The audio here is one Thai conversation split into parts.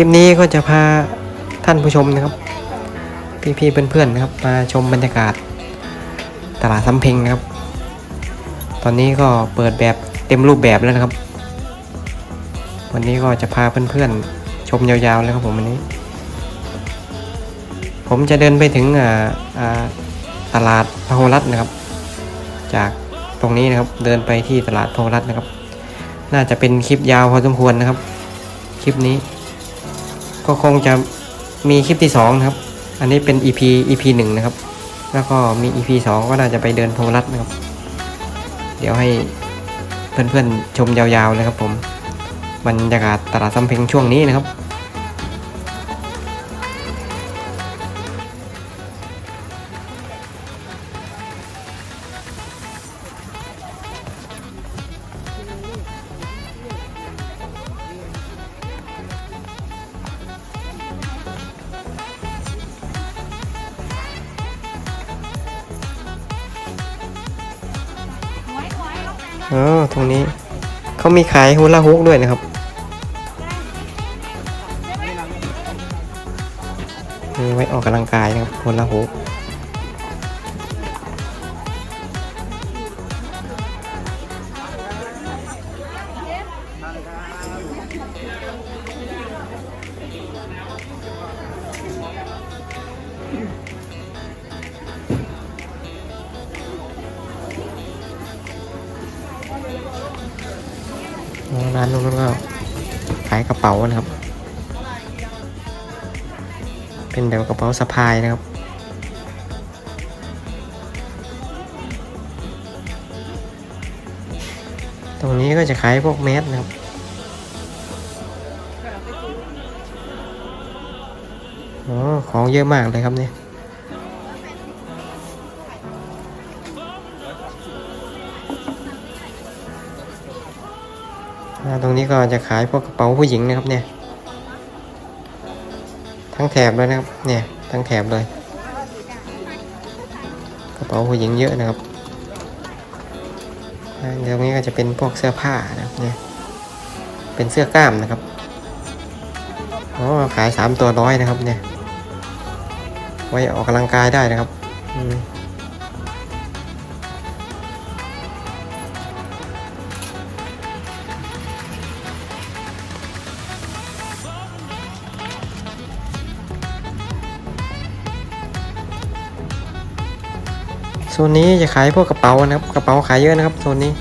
ลิปนี้ก็จะพาท่านผู้ชมนะครับ พี่ๆเพื่อนๆนะครับ มาชมบรรยากาศตลาดสำเพ็งนะครับ ตอนนี้ก็เปิดแบบเต็มรูปแบบแล้วนะครับ วันนี้ก็จะพาเพื่อนๆชมยาวๆเลยครับผมวันนี้ ผมจะเดินไปถึงตลาดพหลรัตนะครับ จากตรงนี้นะครับเดินไปที่ตลาดพหลรัตนะครับ น่าจะเป็นคลิปยาวพอสมควรนะครับ คลิปนี้ ก็คงจะมีคลิปที่สองนะครับ อันนี้เป็น EP EP หนึ่งนะครับ แล้วก็มี EP สองก็น่าจะไปเดินพหลรัตน์นะครับ เดี๋ยวให้เพื่อนๆชมยาวๆเลยครับผม บรรยากาศตลาดสำเพ็งช่วงนี้นะครับ ออตรงนี้เขามีขายฮูลาฮุกด้วยนะครับมีไว้ออกกำลังกายนะครับฮูลาฮุก ร้านนู้นก็ขายกระเป๋านะครับ เป็นแบบกระเป๋าสะพายนะครับ ตรงนี้ก็จะขายพวกแมสนะครับอ๋อของเยอะมากเลยครับเนี่ย ตรงนี้ก็จะขายพวกกระเป๋าผู้หญิงนะครับเนี่ย ทั้งแถบเลยนะครับ เนี่ยทั้งแถบเลย กระเป๋าผู้หญิงเยอะนะครับเดี๋ยวนี้ก็จะเป็นพวกเสื้อผ้านะครับเนี่ย เป็นเสื้อกล้ามนะครับอ๋อขายสามตัวร้อยนะครับเนี่ย ไว้ออกกำลังกายได้นะครับ อืม โซนนี้จะขายพวกกระเป๋านะครับ กระเป๋าขายเยอะนะครับโซนนี้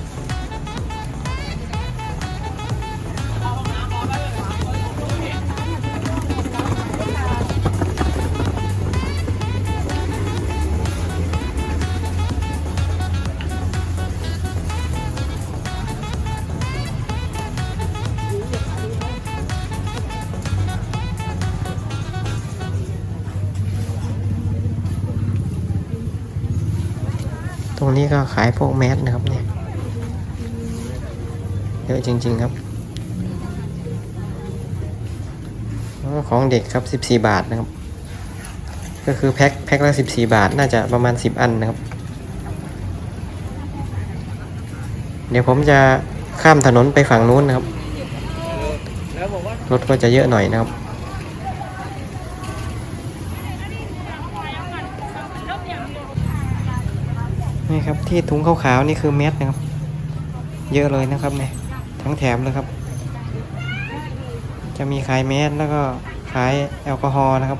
ตรงนี้ก็ขายพวกแมสนะครับเนี่ยเยอะจริง ๆครับ ของเด็กครับ 14 บาทนะครับ ก็คือแพ็คแพ็คละ 14 บาท น่าจะประมาณ 10 อันนะครับ เดี๋ยวผมจะข้ามถนนไปฝั่งนู้นนะครับ รถก็จะเยอะหน่อยนะครับ นี่ครับที่ถุงขาวๆนี่คือเม็ดนะครับ เยอะเลยนะครับเนี่ยทั้งแถมเลยครับ จะมีขายเม็ดแล้วก็ขายแอลกอฮอล์นะครับ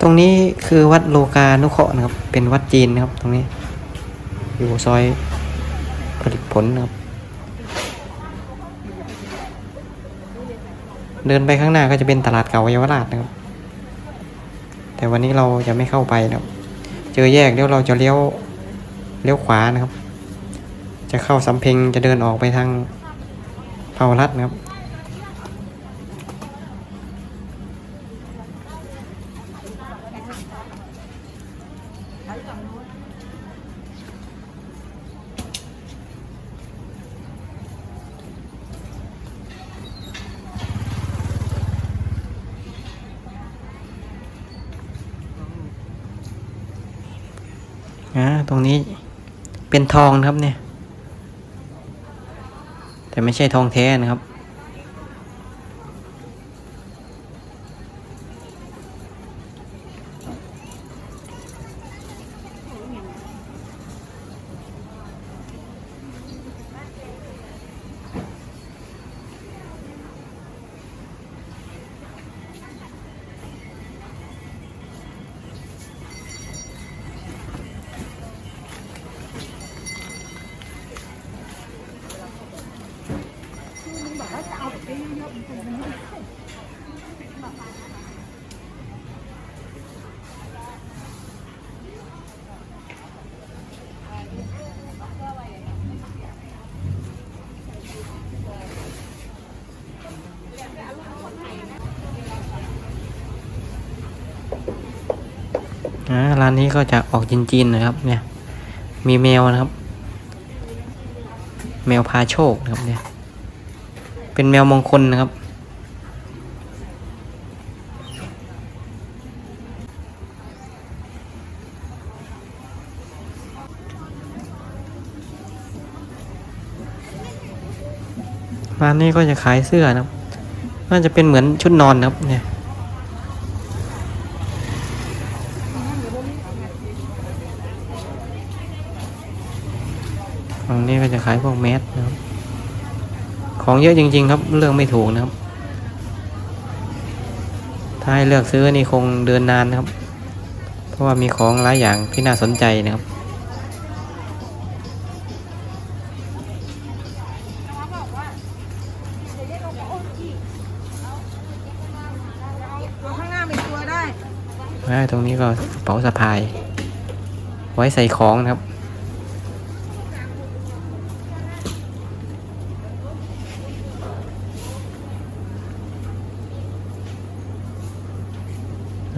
ตรงนี้คือวัดโลกานุเคราะห์นะครับ เป็นวัดจีนนะครับ ตรงนี้ อยู่ซอยผลิตผลนะครับ เดินไปข้างหน้าก็จะเป็นตลาดเก่าเยาวราชนะครับ แต่วันนี้เราจะไม่เข้าไปนะครับ เจอแยกเดี๋ยวเราจะเลี้ยวเลี้ยวขวานะครับ จะเข้าสำเพ็งจะเดินออกไปทางเผารัดนะครับ อ่าตรงนี้เป็นทองครับเนี่ย แต่ไม่ใช่ทองแท้นะครับาร้านนี้ก็จะออกจีนๆนะครับ เนี่ย มีแมวนะครับ แมวพาโชคนะครับเนี่ย เป็นแมวมงคลนะครับ ร้านนี้ก็จะขายเสื้อนะครับ น่าจะเป็นเหมือนชุดนอนนะครับเนี่ย ฝั่งนี้ก็จะขายพวกแมสนะครับ ของเยอะจริง ๆ ครับเลือกไม่ถูกนะครับ ถ้าให้เลือกซื้อนี่คงเดินนานนะครับ เพราะว่ามีของหลายอย่างที่น่าสนใจนะครับตัวข้างหน้ามีตัวได้อ่าตรงนี้ก็กระเป๋าสะพาย ไว้ใส่ของนะครับ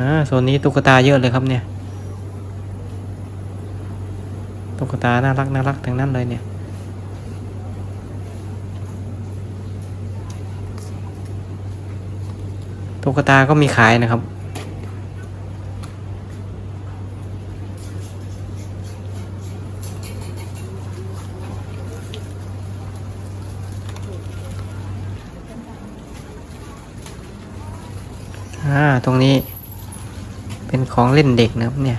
อ่าโซนนี้ตุ๊กตาเยอะเลยครับเนี่ย ตุ๊กตาน่ารักน่ารักทั้งนั้นเลยเนี่ย ตุ๊กตาก็มีขายนะครับอ่า ตรงนี้ เป็นของเล่นเด็กนะครับเนี่ย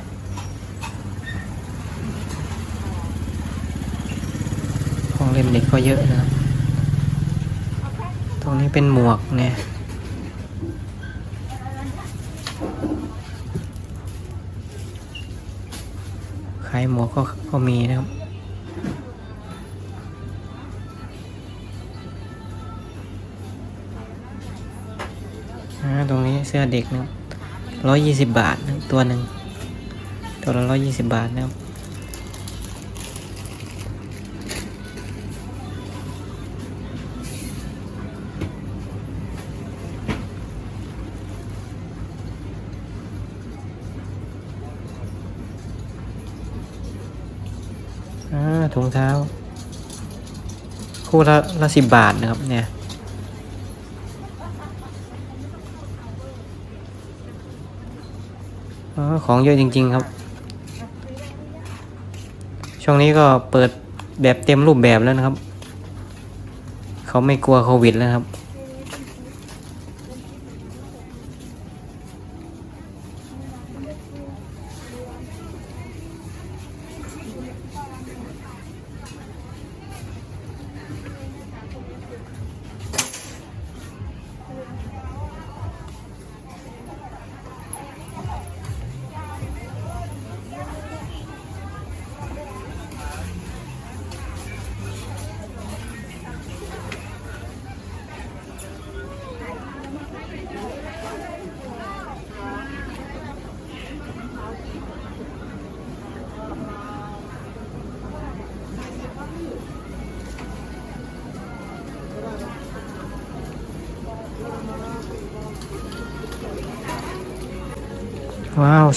ของเล่นเด็กก็เยอะนะครับ ตรงนี้เป็นหมวกเนี่ยขายหมวกก็ก็มีนะครับตรงนี้เสื้อเด็กนะครับ ร้อยยี่สิบบาทนะครับตัวหนึ่งตัวละร้อยยี่สิบบาทนะครับถุงเท้า คู่ละละสิบบาทนะครับเนี่ย ของเยอะจริง ๆ ครับ ช่วงนี้ก็เปิดแบบเต็มรูปแบบแล้วนะครับ เขาไม่กลัวโควิดแล้วครับ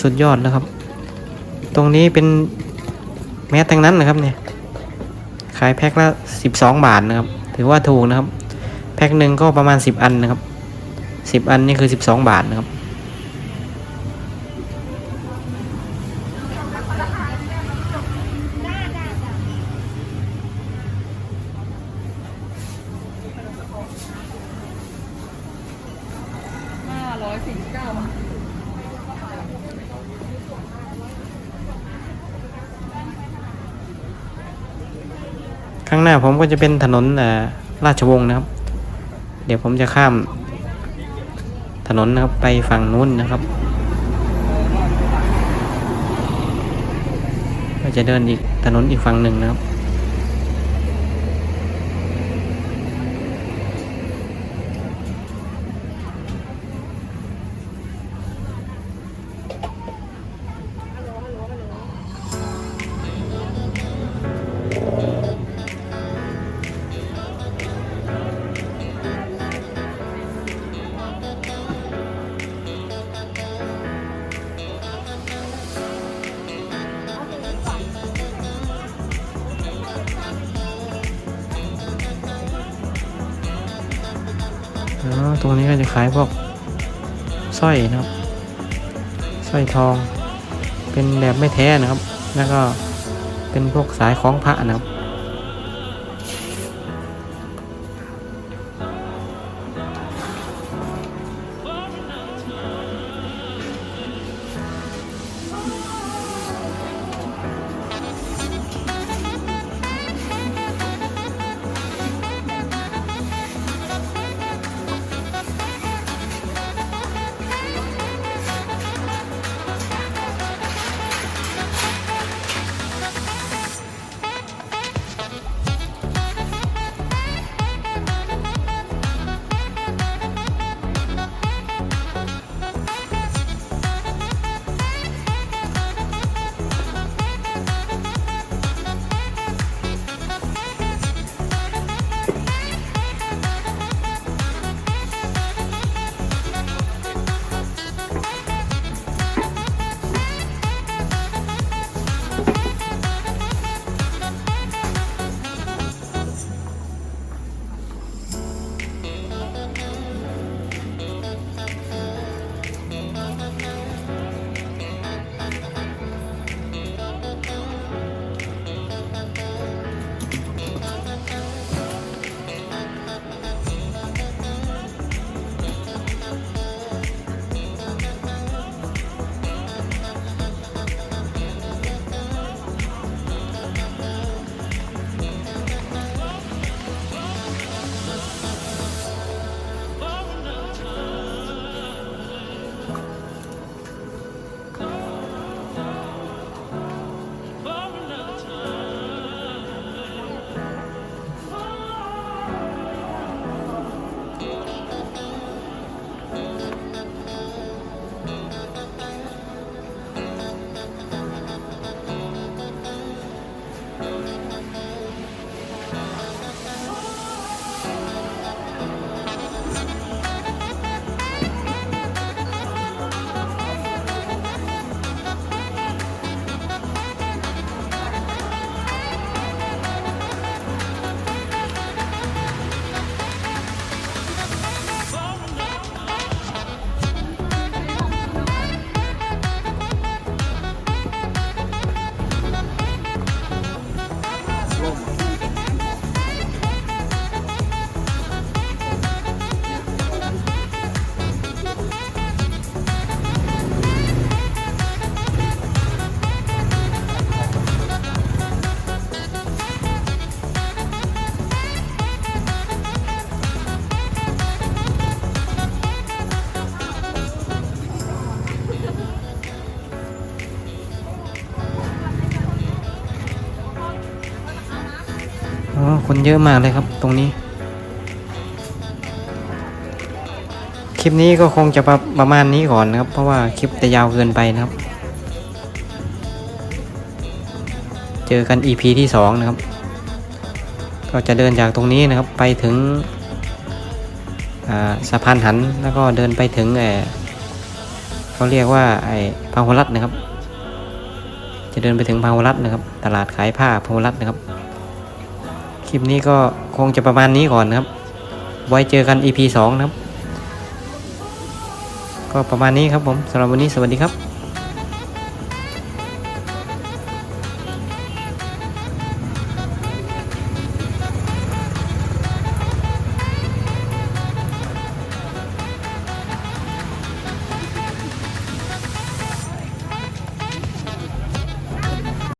สุดยอดแล้วครับ ตรงนี้เป็นแมสทั้งนั้นนะครับเนี่ยขายแพ็คละสิบสองบาทนะครับ ถือว่าถูกนะครับ แพ็คหนึ่งก็ประมาณสิบอันนะครับสิบอันนี่คือสิบสองบาทนะครับ ห้าร้อยสี่สิบเก้า ข้างหน้าผมก็จะเป็นถนนราชวงศ์นะครับ เดี๋ยวผมจะข้าม ถนนนะครับไปฝั่งนู้นนะครับ ก็จะเดินอีกถนนอีกฝั่งหนึ่งนะครับ ตรงนี้ก็จะขายพวกสร้อยนะครับสร้อยทอง เป็นแบบไม่แท้นะครับ แล้วก็เป็นพวกสายคล้องพระนะครับ คนเยอะมากเลยครับตรงนี้ คลิปนี้ก็คงจะประประมาณนี้ก่อนนะครับ เพราะว่าคลิปจะยาวเกินไปนะครับ เจอกัน EP ที่สองนะครับ ก็จะเดินจากตรงนี้นะครับไปถึงสะพานหันแล้วก็เดินไปถึงเออเขาเรียกว่าไอ้พาหุรัตนะครับ จะเดินไปถึงพาหุรัตนะครับ ตลาดขายผ้าพาหุรัตนะครับ ลิปนี้ก็คงจะประมาณนี้ก่อนนะครับ ไว้เจอกัน EP 2 นะครับ ก็ประมาณนี้ครับผมสำหรับวันนี้สวัสดีครับ